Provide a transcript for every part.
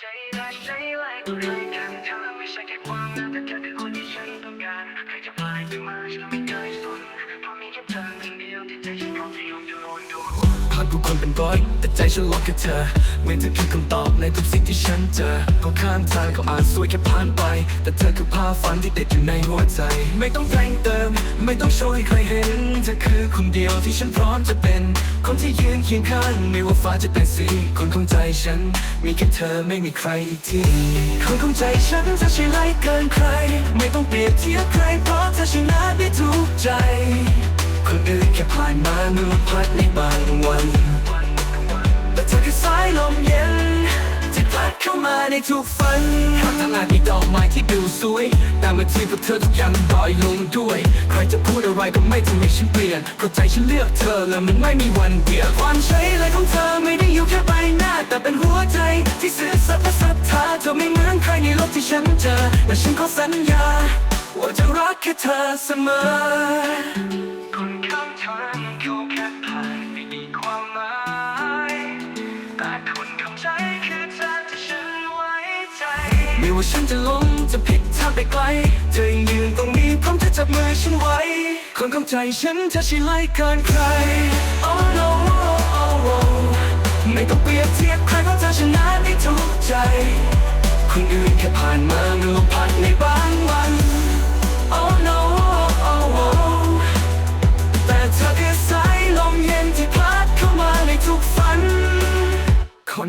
ใจรักใจไว้ก็เลยกันเธอไม่ใช่แค่ความรักแต่เธอคือคนที่ฉันต้องการใครจะพายไปมาฉันไม่เคยสนเพราะมีแค่เธอ ผ่านผู้คนเป็นร้อย แต่ใจฉันล็อกแค่เธอ เหมือนเธอคือคำตอบในทุกสิ่งที่ฉันเจอก็ข้างทางก็อาจสวยแค่ผ่านไป แต่เธอคือภาพฝันที่ติดอยู่ในหัวใจ ไม่ต้องแต่งเติม ไม่ต้องโชว์ให้ใครเห็น เธอคือคนเดียวที่ฉันพร้อมจะเป็น คนที่ยืนเคียงข้างไม่ว่าฟ้าจะเป็นสีคนของใจฉัน มีแค่เธอไม่มีใครอีกทีคนของใจฉันเธอใช่ไรเกินใคร ไม่ต้องเปรียบเทียบใครเพราะเธอชนะได้ทุกใจ คนอื่นแค่ผ่านมามื่อพัดในบางวัน ในทุกฝันทางทางาจมีดอกไม้ที่ดูสวย แต่เมื่อที่พบเธอทุกอย่างมันลอยลงด้วย ใครจะพูดอะไรก็ไม่ทำให้ฉันเปลี่ยนเพราะใจฉันเลือกเธอและมันไม่มีวันเปลี่ยนความใช้เลยของเธอไม่ได้อยู่แค่ใบหน้า แต่เป็นหัวใจที่ซื่อสัตย์และศรัทธาเธอไม่เหมือนใครในโลกที่ฉันเจอและฉันขอสัญญา ว่าจะรักแค่เธอเสมอคนข้างทางก็แค่ผ่านไม่มีความหมายแต่คนเข้าใจ ว่าฉันจะล้มจะผิดทาไปไกล เธอยังยืนตรงนี้พร้อมจะจับมือฉันไว้ คนเข้าใจฉันเธอชี้ไรเกินใคร Oh no oh, oh, oh ไม่ต้องเปรียบเทียบใครเพราะเธอชนะได้ทุกใจ คนอื่นแค่ผ่านมาเมื่อผ่านในบ้าน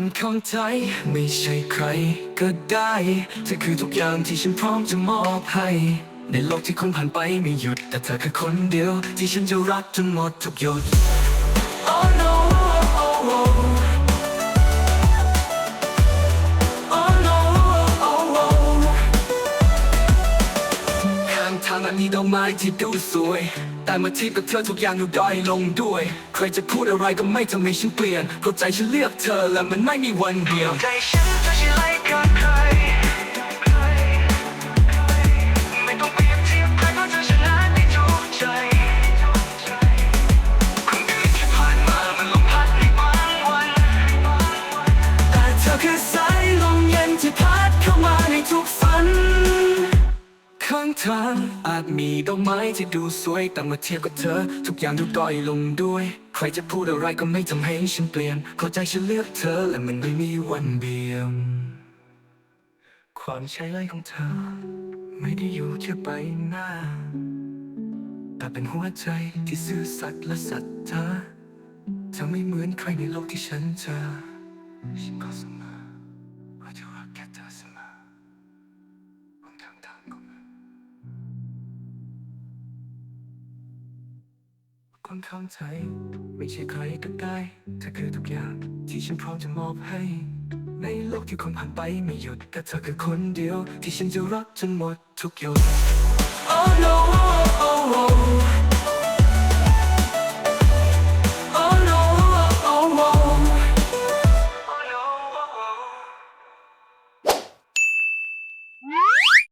คนข้าใจไม่ใช่ใครก็ได้เธอคือทุกอย่างที่ฉันพร้อมจะมอบให้ ในโลกที่คนผ่านไปไม่หยุด แต่เธอคือคนเดียวที่ฉันจะรักจนหมดทุกหยด Oh no oh, oh, oh. Oh ข้างทางอาจมีดอกไม้ที่ดูสวย แต่เมื่อเทียบกับเธอทุกอย่างดูด้อยลงด้วย ใครจะพูดอะไรก็ไม่ทำให้ฉันเปลี่ยนเข้าใจฉันเลือกเธอและมันไม่มีวันเดียวใจฉันจะใช่ไรกันใคร ข้างทางอาจมีดอกไม้ที่ดูสวย แต่เมื่อเทียบกับเธอ ทุกอย่างดูด้อยลงด้วย ใครจะพูดอะไรก็ไม่ทำให้ฉันเปลี่ยนเพราใจฉันเลือกเธอ และมันไม่มีวันเบี่ยมความใช่ไรของเธอ ไม่ได้อยู่แค่ใบหน้า แต่เป็นหัวใจที่ซื่อสัตย์และศรัทธาเธอไม่เหมือนใครในโลกที่ฉันเจอฉันขอเสมอว่าจะรักแค่เธอเสมอ คนข้าใจไม่ใช่ใครก็ได้เธอคือทุกอย่างที่ฉันพร้อมจะมอบให้ ในโลกที่คนผ่านไปไม่หยุดแต่เธอคือคนเดียว ที่ฉันจะรักจนหมดทุกหยด Oh no.